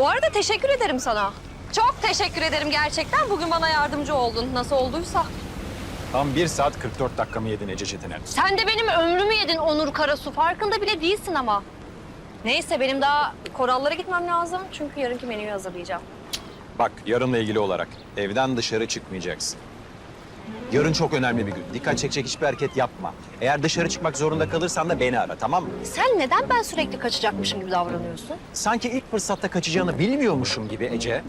Bu arada teşekkür ederim sana. Çok teşekkür ederim gerçekten. Bugün bana yardımcı oldun. Nasıl olduysa. Tam 1 saat 44 dakikamı yedin Ece Çetiner. Sen de benim ömrümü yedin Onur Karasu. Farkında bile değilsin ama. Neyse benim daha korallara gitmem lazım. Çünkü yarınki menüyü hazırlayacağım. Bak yarınla ilgili olarak evden dışarı çıkmayacaksın. Yarın çok önemli bir gün. Dikkat çekecek hiçbir hareket yapma. Eğer dışarı çıkmak zorunda kalırsan da beni ara tamam mı? Sen neden ben sürekli kaçacakmışım gibi davranıyorsun? Sanki ilk fırsatta kaçacağını bilmiyormuşum gibi Ece.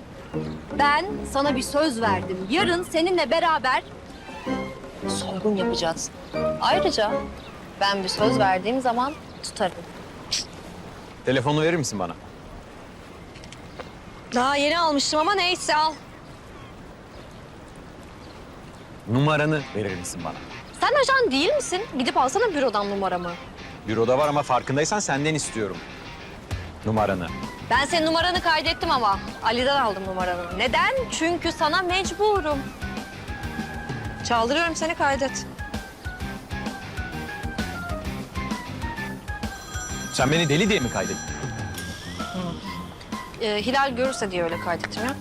Ben sana bir söz verdim. Yarın seninle beraber soygun yapacağız. Ayrıca ben bir söz verdiğim zaman tutarım. Telefonu verir misin bana? Daha yeni almıştım ama neyse al. Numaranı verir misin bana? Sen ajan değil misin? Gidip alsana bürodan numaramı. Büroda var ama farkındaysan senden istiyorum. Numaranı. Ben senin numaranı kaydettim ama. Ali'den aldım numaranı. Neden? Çünkü sana mecburum. Çaldırıyorum seni kaydet. Sen beni deli diye mi kaydettin? Ee, Hilal görürse diye öyle kaydettim ya.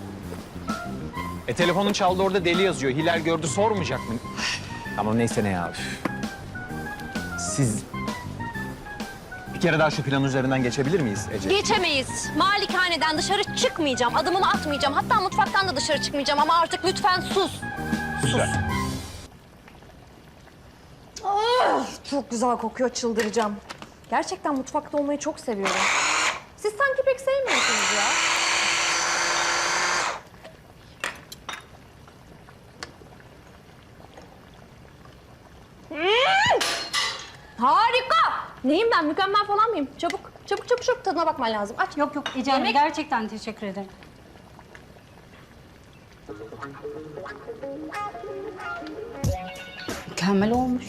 E telefonun çaldı orada deli yazıyor. Hilal gördü sormayacak mı? Tamam neyse ne ya. Siz bir kere daha şu plan üzerinden geçebilir miyiz Ece? Geçemeyiz. Malikaneden dışarı çıkmayacağım. Adımımı atmayacağım. Hatta mutfaktan da dışarı çıkmayacağım ama artık lütfen sus. Güzel. Çok güzel kokuyor çıldıracağım. Gerçekten mutfakta olmayı çok seviyorum. Siz sanki pek sevmiyorsunuz ya. Harika! Neyim ben? Mükemmel falan mıyım? Çabuk, çabuk, çabuk, çabuk tadına bakman lazım. Aç. Yok yok Ece Hanım Yemek- gerçekten teşekkür ederim. Mükemmel olmuş.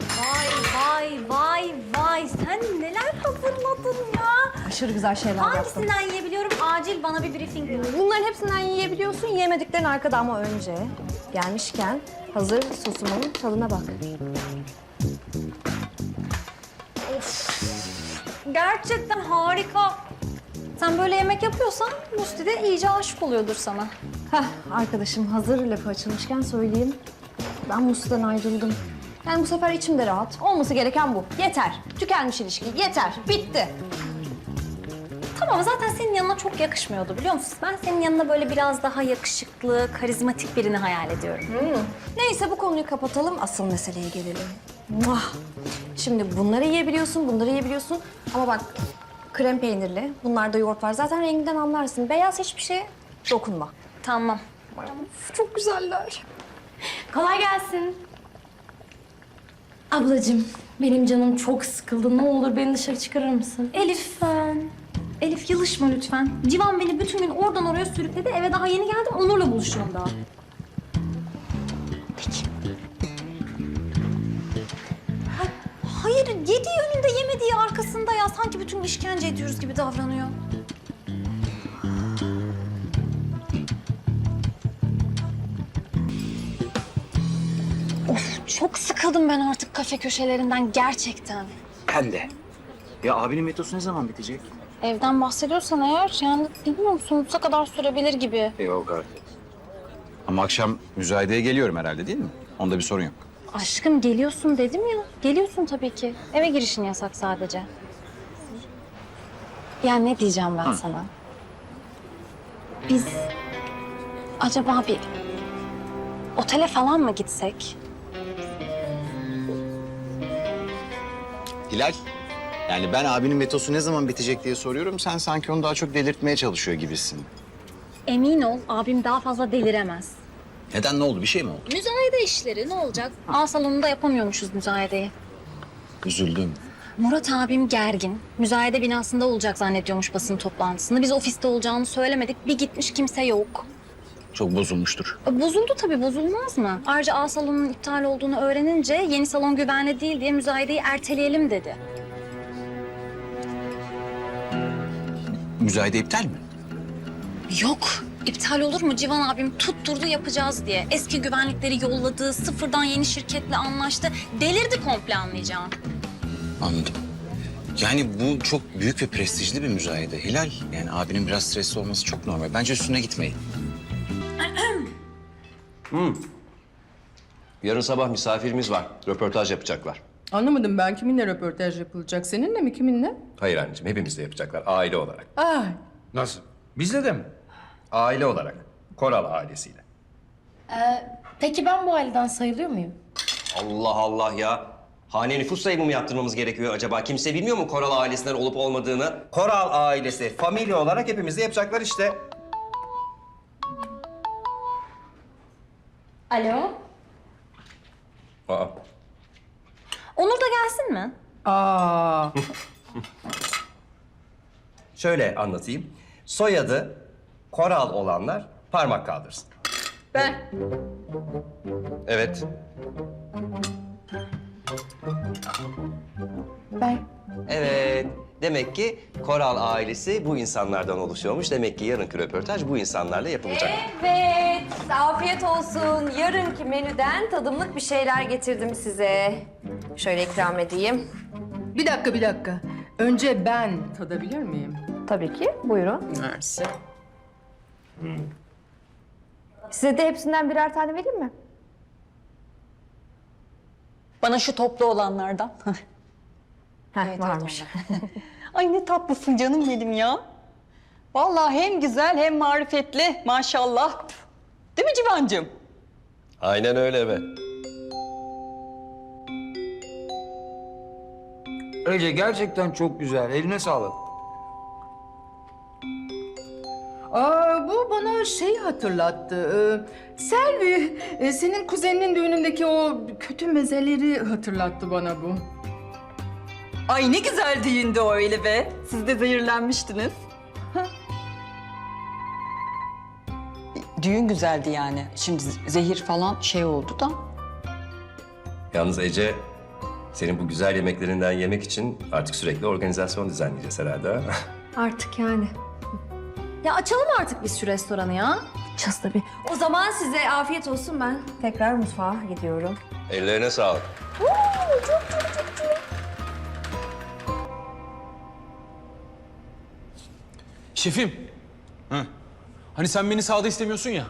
Vay vay vay vay sen neler hazırladın ya? Aşırı güzel şeyler yaptım. Hangisinden yiyebiliyorum? Acil bana bir briefing ver. Bunların hepsinden yiyebiliyorsun. Yemediklerin arkada ama önce gelmişken hazır sosumun tadına bak. Gerçekten harika. Sen böyle yemek yapıyorsan Musti de iyice aşık oluyordur sana. Heh, arkadaşım hazır lafı açılmışken söyleyeyim. Ben Muslu'dan ayrıldım. Yani bu sefer içim de rahat. Olması gereken bu. Yeter. Tükenmiş ilişki. Yeter. Bitti. Tamam zaten senin yanına çok yakışmıyordu biliyor musun? Ben senin yanına böyle biraz daha yakışıklı, karizmatik birini hayal ediyorum. Neyse bu konuyu kapatalım. Asıl meseleye gelelim. Muah. Şimdi bunları yiyebiliyorsun, bunları yiyebiliyorsun. Ama bak krem peynirli. Bunlarda yoğurt var. Zaten renginden anlarsın. Beyaz hiçbir şey dokunma. Tamam. Uf, çok güzeller. Kolay gelsin. Ablacığım, benim canım çok sıkıldı. Ne olur beni dışarı çıkarır mısın? Elif. Ben. Elif yılışma lütfen. Civan beni bütün gün oradan oraya sürükledi. Eve daha yeni geldim. Onur'la buluşuyorum daha. Sanki bütün gün işkence ediyoruz gibi davranıyor. Of, çok sıkıldım ben artık kafe köşelerinden gerçekten. Ben de. Ya abinin metosu ne zaman bitecek? Evden bahsediyorsan eğer yani bilmiyorum sonsuza kadar sürebilir gibi. Yok artık. Ama akşam müzayedeye geliyorum herhalde değil mi? Onda bir sorun yok. Aşkım geliyorsun dedim ya. Geliyorsun tabii ki. Eve girişin yasak sadece. Yani ne diyeceğim ben sana? Biz acaba bir otele falan mı gitsek? Hilal. Yani ben abinin metosu ne zaman bitecek diye soruyorum. Sen sanki onu daha çok delirtmeye çalışıyor gibisin. Emin ol abim daha fazla deliremez. Neden ne oldu? Bir şey mi oldu? Müzayede işleri ne olacak? A salonunda yapamıyormuşuz müzayedeyi. Üzüldüm. Murat abim gergin. Müzayede binasında olacak zannediyormuş basın toplantısını. Biz ofiste olacağını söylemedik. Bir gitmiş kimse yok. Çok bozulmuştur. E, Bozuldu tabii bozulmaz mı? Ayrıca A salonunun iptal olduğunu öğrenince yeni salon güvenli değil diye müzayedeyi erteleyelim dedi. Müzayede iptal mi? Yok. iptal olur mu? Civan abim tutturdu yapacağız diye. Eski güvenlikleri yolladı, sıfırdan yeni şirketle anlaştı. Delirdi komple anlayacağın. Anladım. Yani bu çok büyük ve prestijli bir müzayede. Hilal, yani abinin biraz stresli olması çok normal. Bence üstüne gitmeyin. Yarın sabah misafirimiz var. Röportaj yapacaklar. Anlamadım ben kiminle röportaj yapılacak? Seninle mi kiminle? Hayır anneciğim, hepimizle yapacaklar. Aile olarak. Ay Nasıl? Bizle de mi? Aile olarak. Koral ailesiyle. Peki ben bu aileden sayılıyor muyum? Allah Allah ya. Hane nüfus sayımı mı yaptırmamız gerekiyor acaba? Kimse bilmiyor mu Koral ailesinden olup olmadığını? Koral ailesi, familya olarak hepimizle yapacaklar işte. Alo? Aa, Onur da gelsin mi? aa şöyle anlatayım. Soyadı Koral olanlar parmak kaldırsın. ben. Evet. Ben. Evet. Demek ki Koral ailesi bu insanlardan oluşuyormuş. Demek ki yarınki röportaj bu insanlarla yapılacak. Evet, afiyet olsun. Yarınki menüden tadımlık bir şeyler getirdim size. Şöyle ikram edeyim. Bir dakika bir dakika. Önce ben tadabilir miyim? Tabii ki, buyurun. Mersi. Size de hepsinden birer tane vereyim mi? Bana şu toplu olanlardan. Heh, varmış. Ay ne tatlısın canım benim ya. Vallahi hem güzel hem marifetli maşallah. Değil mi Civancığım? Aynen öyle be. Ece gerçekten çok güzel. Eline sağlık. Bana şey hatırlattı. Ee, Selvi, e, senin kuzeninin düğünündeki o kötü mezeleri hatırlattı bana bu. Ay ne güzel düğündü o öyle be. Siz de zehirlenmiştiniz. Düğün güzeldi yani. Şimdi zehir falan şey oldu da. Yalnız Ece, senin bu güzel yemeklerinden yemek için artık sürekli organizasyon düzenleyeceğiz herhalde. ha? Artık yani. Ya açalım artık biz şu restoranı ya. Çaz tabii. O zaman size afiyet olsun. Ben tekrar mutfağa gidiyorum. Ellerine sağlık. Şefim. Hani sen beni sağda istemiyorsun ya.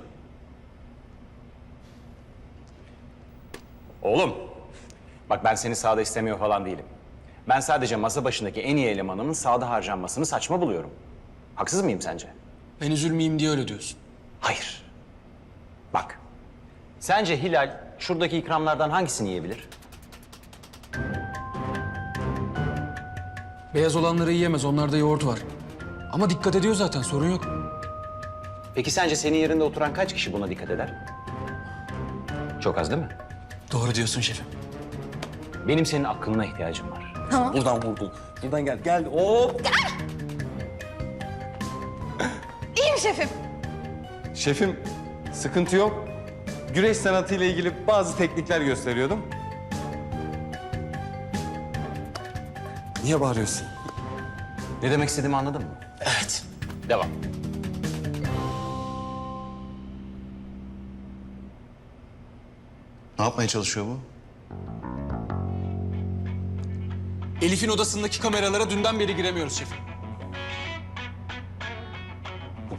Oğlum, bak ben seni sağda istemiyor falan değilim. Ben sadece masa başındaki en iyi elemanımın sağda harcanmasını saçma buluyorum. Haksız mıyım sence? Ben üzülmeyeyim diye öyle diyorsun. Hayır. Bak, sence Hilal şuradaki ikramlardan hangisini yiyebilir? Beyaz olanları yiyemez. Onlarda yoğurt var. Ama dikkat ediyor zaten. Sorun yok. Peki sence senin yerinde oturan kaç kişi buna dikkat eder? Çok az değil mi? Doğru diyorsun şefim. Benim senin aklına ihtiyacım var. Buradan vurdum. Buradan gel, gel. Hop! Şefim, sıkıntı yok. Güreş sanatıyla ilgili bazı teknikler gösteriyordum. Niye bağırıyorsun? Ne demek istediğimi anladın mı? Evet. Devam. Ne yapmaya çalışıyor bu? Elif'in odasındaki kameralara dünden beri giremiyoruz şefim.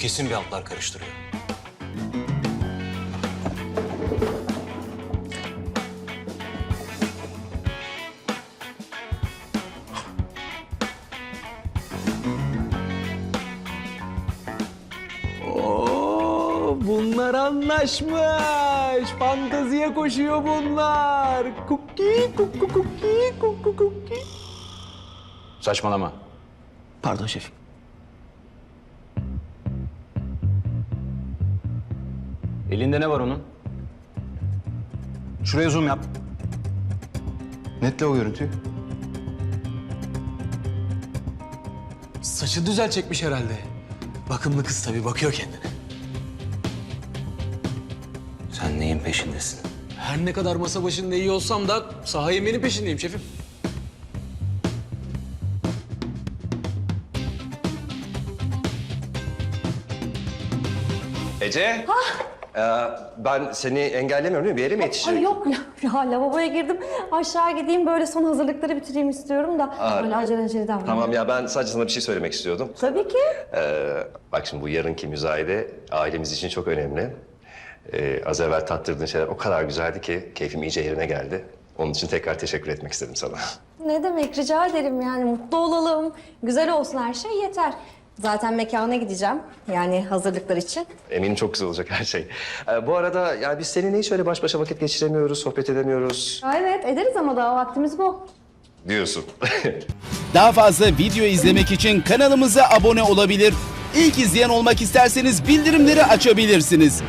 Kesin bir altlar karıştırıyor. Oo, bunlar anlaşmış. Fantaziye koşuyor bunlar. Kuki, kuku, kuki, kuku, kuki. Saçmalama. Pardon şefim. Elinde ne var onun? Şuraya zoom yap. Netle o görüntüyü. Saçı düzel çekmiş herhalde. Bakımlı kız tabii bakıyor kendine. Sen neyin peşindesin? Her ne kadar masa başında iyi olsam da saha yemeğinin peşindeyim şefim. Ece! Ee, ben seni engellemiyorum değil mi? Bir yere mi Ay yetişecek? yok ya, ya lavaboya girdim. Aşağı gideyim böyle son hazırlıkları bitireyim istiyorum da. Aa, Böyle acele acele davranıyorum. Tamam ya ben sadece sana bir şey söylemek istiyordum. Tabii ki. Ee, bak şimdi bu yarınki müzayede ailemiz için çok önemli. Ee, az evvel tattırdığın şeyler o kadar güzeldi ki keyfim iyice yerine geldi. Onun için tekrar teşekkür etmek istedim sana. Ne demek rica ederim yani mutlu olalım. Güzel olsun her şey yeter. Zaten mekana gideceğim. Yani hazırlıklar için. Eminim çok güzel olacak her şey. Ee, bu arada ya biz seninle hiç öyle baş başa vakit geçiremiyoruz, sohbet edemiyoruz Ha, evet ederiz ama daha vaktimiz bu. diyorsun. Daha fazla video izlemek için kanalımıza abone olabilir. İlk izleyen olmak isterseniz bildirimleri açabilirsiniz.